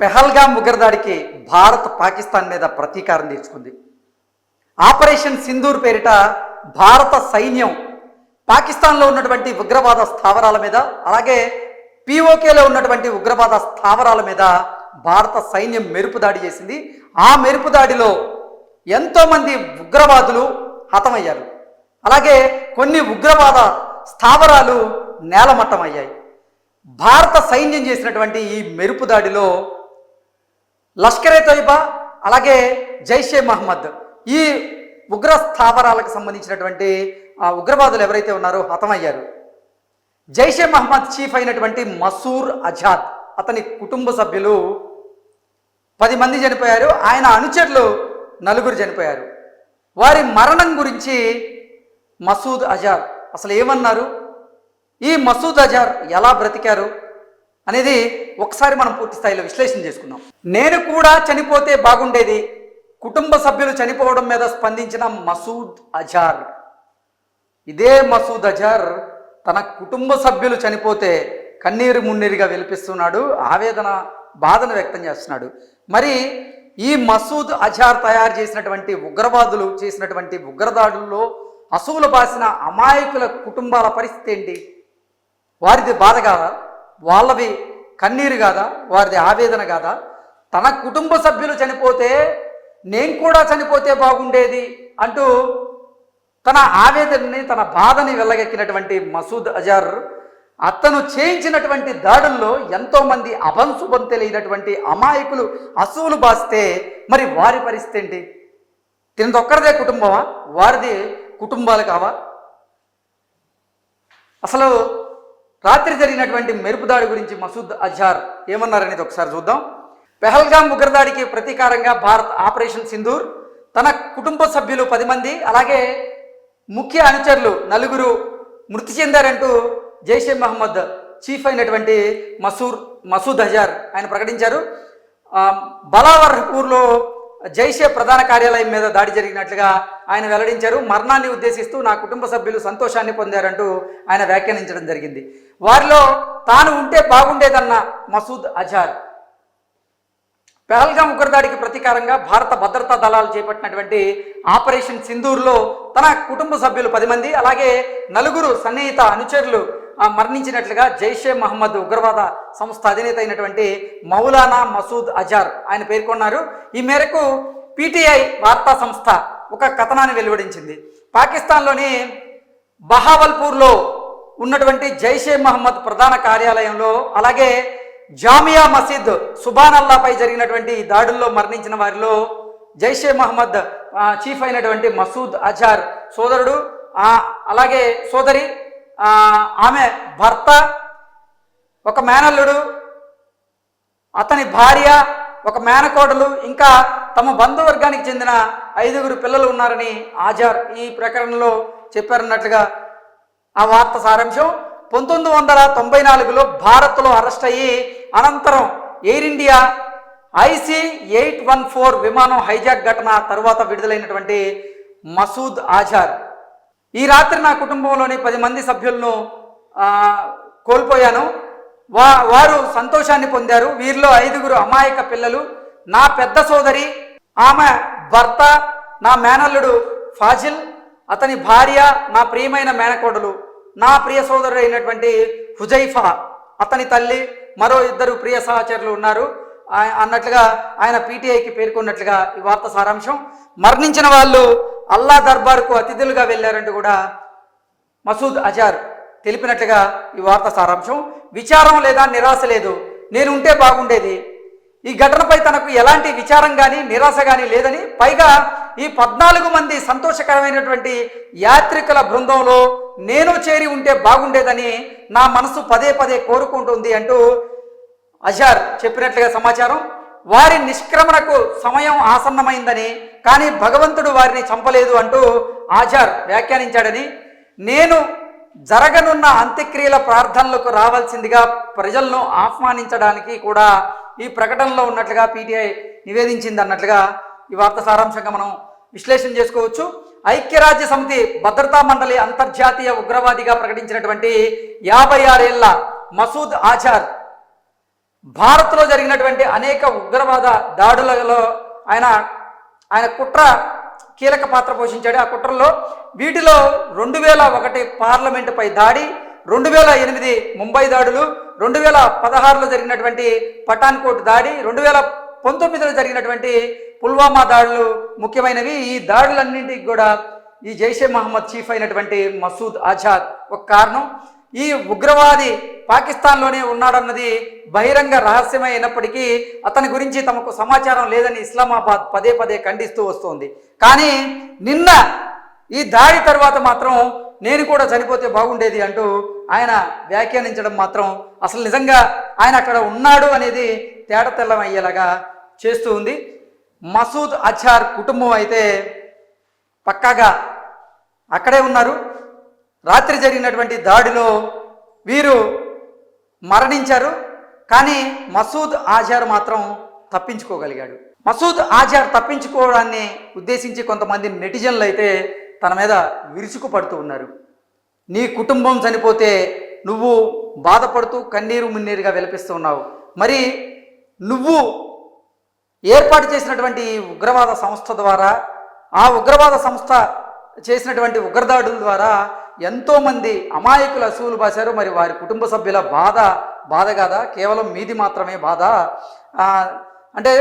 పెహల్గాం ఉగ్రదాడికి భారత్ పాకిస్తాన్ మీద ప్రతీకారం తీర్చుకుంది ఆపరేషన్ సింధూర్ పేరిట భారత సైన్యం పాకిస్తాన్లో ఉన్నటువంటి ఉగ్రవాద స్థావరాల మీద అలాగే పిఓకేలో ఉన్నటువంటి ఉగ్రవాద స్థావరాల మీద భారత సైన్యం మెరుపు దాడి చేసింది. ఆ మెరుపు దాడిలో ఎంతోమంది ఉగ్రవాదులు హతమయ్యారు. అలాగే కొన్ని ఉగ్రవాద స్థావరాలు నేలమట్టమయ్యాయి. భారత సైన్యం చేసినటువంటి ఈ మెరుపు దాడిలో లష్కరే తోయిబా అలాగే జైషే మహమ్మద్ ఈ ఉగ్ర స్థావరాలకు సంబంధించినటువంటి ఆ ఉగ్రవాదులు ఎవరైతే ఉన్నారో హతమయ్యారు. జైషే మహమ్మద్ చీఫ్ అయినటువంటి మసూర్ అజాద్ అతని కుటుంబ సభ్యులు పది మంది చనిపోయారు. ఆయన అనుచరులు నలుగురు చనిపోయారు. వారి మరణం గురించి మసూద్ అజార్ అసలు ఏమన్నారు? ఈ మసూద్ అజార్ ఎలా బ్రతికారు? అనేది ఒకసారి మనం పూర్తి స్థాయిలో విశ్లేషణ చేసుకుందాం. నేను కూడా చనిపోతే బాగుండేది. కుటుంబ సభ్యులు చనిపోవడం మీద స్పందించిన మసూద్ అజార్. ఇదే మసూద్ అజార్ తన కుటుంబ సభ్యులు చనిపోతే కన్నీరు మున్నీరుగా విలిపిస్తున్నాడు ఆవేదన బాధను వ్యక్తం చేస్తున్నాడు. మరి ఈ మసూద్ అజార్ తయారు చేసినటువంటి ఉగ్రవాదులు చేసినటువంటి ఉగ్రదాడుల్లో అసువులు బాసిన అమాయకుల కుటుంబాల పరిస్థితి ఏంటి? వారిది బాధ కాదా? వాళ్ళవి కన్నీరు కాదా? వారిది ఆవేదన కాదా? తన కుటుంబ సభ్యులు చనిపోతే నేను కూడా చనిపోతే బాగుండేది అంటూ తన ఆవేదనని తన బాధని వెళ్ళగెక్కినటువంటి మసూద్ అజార్ అతను చేయించినటువంటి దాడుల్లో ఎంతోమంది అభంశుభం తెలియనటువంటి అమాయకులు అసువులు బాస్తే మరి వారి పరిస్థితి ఏంటి? తినదొక్కరిదే కుటుంబమా? వారిది కుటుంబాలు కావా? అసలు రాత్రి జరిగినటువంటి మెరుపు దాడి గురించి మసూద్ అజార్ ఏమన్నారనేది ఒకసారి చూద్దాం. పెహల్గాం ఉగ్రదాడికి ప్రతీకారంగా భారత్ ఆపరేషన్ సింధూర్. తన కుటుంబ సభ్యులు పది మంది అలాగే ముఖ్య అనుచరులు నలుగురు మృతి చెందారంటూ జైషే మహమ్మద్ చీఫ్ అయినటువంటి మసూర్ మసూద్ అజార్ ఆయన ప్రకటించారు. బలావర్పూర్లో జైషే ప్రధాన కార్యాలయం మీద దాడి జరిగినట్లుగా ఆయన వెల్లడించారు. మరణాన్ని ఉద్దేశిస్తూ నా కుటుంబ సభ్యులు సంతోషాన్ని పొందారంటూ ఆయన వ్యాఖ్యానించడం జరిగింది. వారిలో తాను ఉంటే బాగుండేదన్న మసూద్ అజార్. పెహల్గాం ఉగ్రదాడికి ప్రతీకారంగా భారత భద్రతా దళాలు చేపట్టినటువంటి ఆపరేషన్ సింధూర్లో తన కుటుంబ సభ్యులు పది మంది అలాగే నలుగురు సన్నిహిత అనుచరులు మరణించినట్లుగా జైషే మహమ్మద్ ఉగ్రవాద సంస్థ అధినేత అయినటువంటి మౌలానా మసూద్ అజార్ ఆయన పేర్కొన్నారు. ఈ మేరకు పీటీఐ వార్తా సంస్థ ఒక కథనాన్ని వెలువడించింది. పాకిస్తాన్లోని బహావల్పూర్లో ఉన్నటువంటి జైషే మహమ్మద్ ప్రధాన కార్యాలయంలో అలాగే జామియా మసీద్ సుబాన్ అల్లాపై జరిగినటువంటి దాడుల్లో మరణించిన వారిలో జైషే మహమ్మద్ చీఫ్ అయినటువంటి మసూద్ అజార్ సోదరుడు అలాగే సోదరి ఆమె భర్త ఒక మేనల్లుడు అతని భార్య ఒక మేనకోడలు ఇంకా తమ బంధువర్గానికి చెందిన ఐదుగురు పిల్లలు ఉన్నారని ఆజార్ ఈ ప్రకరణలో చెప్పారన్నట్లుగా ఆ వార్త సారాంశం. పంతొమ్మిది వందల తొంభై నాలుగులో భారత్లో అరెస్ట్ అయ్యి అనంతరం Air India IC eight one four విమానం హైజాక్ ఘటన తరువాత విడుదలైనటువంటి మసూద్ ఆజార్ ఈ రాత్రి నా కుటుంబంలోని పది మంది సభ్యులను కోల్పోయాను. వా వారు సంతోషాన్ని పొందారు. వీరిలో ఐదుగురు అమాయక పిల్లలు. నా పెద్ద సోదరి ఆమె భర్త నా మేనల్లుడు ఫాజిల్ అతని భార్య నా ప్రియమైన మేనకోడలు నా ప్రియ సోదరుడు అయినటువంటి హుజైఫా అతని తల్లి మరో ఇద్దరు ప్రియ సహచరులు ఉన్నారు. అన్నట్లుగా ఆయన పీటీఐకి పేర్కొన్నట్లుగా ఈ వార్త సారాంశం. మరణించిన వాళ్ళు అల్లా దర్బార్కు అతిథులుగా వెళ్ళారంటూ కూడా మసూద్ అజార్ తెలిపినట్లుగా ఈ వార్త సారాంశం. విచారం లేదా నిరాశ లేదు. నేను ఉంటే బాగుండేది. ఈ ఘటనపై తనకు ఎలాంటి విచారం కానీ నిరాశ కానీ లేదని పైగా ఈ పద్నాలుగు మంది సంతోషకరమైనటువంటి యాత్రికుల బృందంలో నేను చేరి ఉంటే బాగుండేదని నా మనసు పదే పదే కోరుకుంటుంది అంటూ అజార్ చెప్పినట్లుగా సమాచారం. వారి నిష్క్రమణకు సమయం ఆసన్నమైందని కానీ భగవంతుడు వారిని చంపలేదు అంటూ ఆచార్ వ్యాఖ్యానించాడని నేను జరగనున్న అంత్యక్రియల ప్రార్థనలకు రావాల్సిందిగా ప్రజలను ఆహ్వానించడానికి కూడా ఈ ప్రకటనలో ఉన్నట్లుగా పీటీఐ నివేదించింది అన్నట్లుగా ఈ వార్త సారాంశంగా మనం విశ్లేషణ చేసుకోవచ్చు. ఐక్యరాజ్య సమితి భద్రతా మండలి అంతర్జాతీయ ఉగ్రవాదిగా ప్రకటించినటువంటి యాభై ఆరేళ్ళ మసూద్ ఆచార్ భారత్లో జరిగినటువంటి అనేక ఉగ్రవాద దాడులలో ఆయన ఆయన కుట్ర కీలక పాత్ర పోషించాడు. ఆ కుట్రల్లో వీటిలో రెండు వేల ఒకటి పార్లమెంటుపై దాడి రెండు వేల ఎనిమిది ముంబై దాడులు రెండు వేల పదహారులో జరిగినటువంటి పఠాన్కోట్ దాడి రెండు వేల పంతొమ్మిదిలో జరిగినటువంటి పుల్వామా దాడులు ముఖ్యమైనవి. ఈ దాడులన్నింటికి కూడా ఈ జైషే మహమ్మద్ చీఫ్ అయినటువంటి మసూద్ ఆజాద్ ఒక కారణం. ఈ ఉగ్రవాది పాకిస్తాన్లోనే ఉన్నాడన్నది బహిరంగ రహస్యమే అయినప్పటికీ అతని గురించి తమకు సమాచారం లేదని ఇస్లామాబాద్ పదే పదే ఖండిస్తూ వస్తోంది. కానీ నిన్న ఈ దాడి తర్వాత మాత్రం నేను కూడా చనిపోతే బాగుండేది అంటూ ఆయన వ్యాఖ్యానించడం మాత్రం అసలు నిజంగా ఆయన అక్కడ ఉన్నాడు అనేది తేటతెల్లం అయ్యేలాగా చేస్తూ ఉంది. మసూద్ అచార్ కుటుంబం అయితే పక్కాగా అక్కడే ఉన్నారు. రాత్రి జరిగినటువంటి దాడిలో వీరు మరణించారు కానీ మసూద్ ఆజార్ మాత్రం తప్పించుకోగలిగాడు. మసూద్ ఆజార్ తప్పించుకోవడాన్ని ఉద్దేశించి కొంతమంది నెటిజన్లు అయితే తన మీద విరుచుకు పడుతూ ఉన్నారు. నీ కుటుంబం చనిపోతే నువ్వు బాధపడుతూ కన్నీరు మున్నీరుగా విలపిస్తూ ఉన్నావు. మరి నువ్వు ఏర్పాటు చేసినటువంటి ఉగ్రవాద సంస్థ ద్వారా ఆ ఉగ్రవాద సంస్థ చేసినటువంటి ఉగ్రదాడుల ద్వారా ఎంతోమంది అమాయకులు అసూలు బాశారు. మరి వారి కుటుంబ సభ్యుల బాధ బాధ కాదా? కేవలం మీది మాత్రమే బాధ? అంటే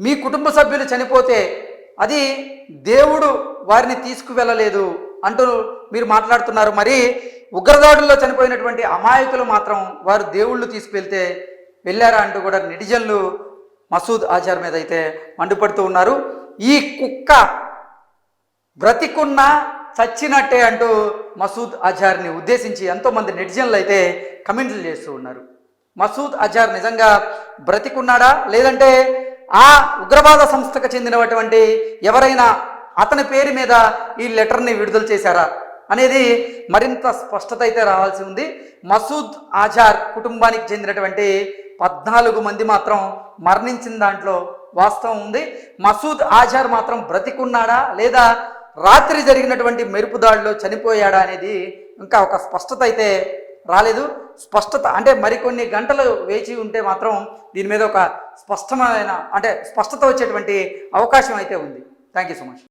మీ కుటుంబ సభ్యులు చనిపోతే అది దేవుడు వారిని తీసుకువెళ్ళలేదు అంటూ మీరు మాట్లాడుతున్నారు. మరి ఉగ్రదాడుల్లో చనిపోయినటువంటి అమాయకులు మాత్రం వారు దేవుళ్ళు తీసుకువెళ్తే వెళ్ళారా అంటూ కూడా నిటిజన్లు మసూద్ ఆచార్ మీద అయితే మండిపడుతూ ఉన్నారు. ఈ కుక్క బ్రతికున్నా చచ్చినట్టే అంటూ మసూద్ అజార్ని ఉద్దేశించి ఎంతోమంది నెటిజన్లు అయితే కమెంట్లు చేస్తూ ఉన్నారు. మసూద్ అజార్ నిజంగా బ్రతికున్నాడా? లేదంటే ఆ ఉగ్రవాద సంస్థకు చెందినటువంటి ఎవరైనా అతని పేరు మీద ఈ లెటర్ని విడుదల చేశారా అనేది మరింత స్పష్టత అయితే రావాల్సి ఉంది. మసూద్ ఆజార్ కుటుంబానికి చెందినటువంటి పద్నాలుగు మంది మాత్రం మరణించిన దాంట్లో వాస్తవం ఉంది. మసూద్ ఆజార్ మాత్రం బ్రతికున్నాడా? లేదా రాత్రి జరిగినటువంటి మెరుపు దాడిలో చనిపోయాడా అనేది ఇంకా ఒక స్పష్టత అయితే రాలేదు. స్పష్టత అంటే మరికొన్ని గంటలు వేచి ఉంటే మాత్రం దీని మీద ఒక స్పష్టమైన అంటే స్పష్టత వచ్చేటువంటి అవకాశం అయితే ఉంది. Thank you so much